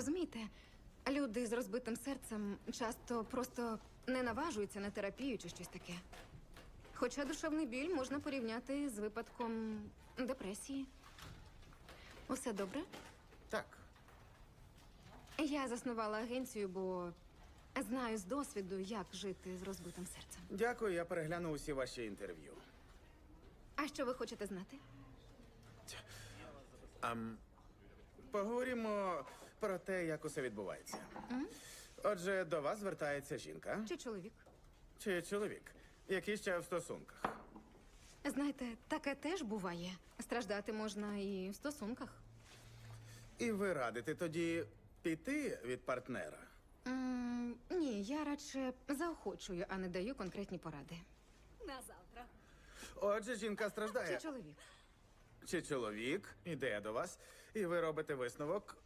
Розумієте, люди з розбитим серцем часто просто не наважуються на терапію чи щось таке. Хоча душевний біль можна порівняти з випадком депресії. Усе добре? Так. Я заснувала агенцію, бо знаю з досвіду, як жити з розбитим серцем. Дякую, я перегляну усі ваші інтерв'ю. А що ви хочете знати? Поговоримо про те, як усе відбувається. Отже, до вас звертається жінка Чи чоловік? чи чоловік, який ще в стосунках. Знаєте, таке теж буває. Страждати можна і в стосунках. І ви радите тоді піти від партнера. М, ні, я радше заохочую, а не даю конкретні поради. На завтра. Отже, жінка Чи страждає. чоловік? Чи чоловік іде до вас, і ви робите висновок,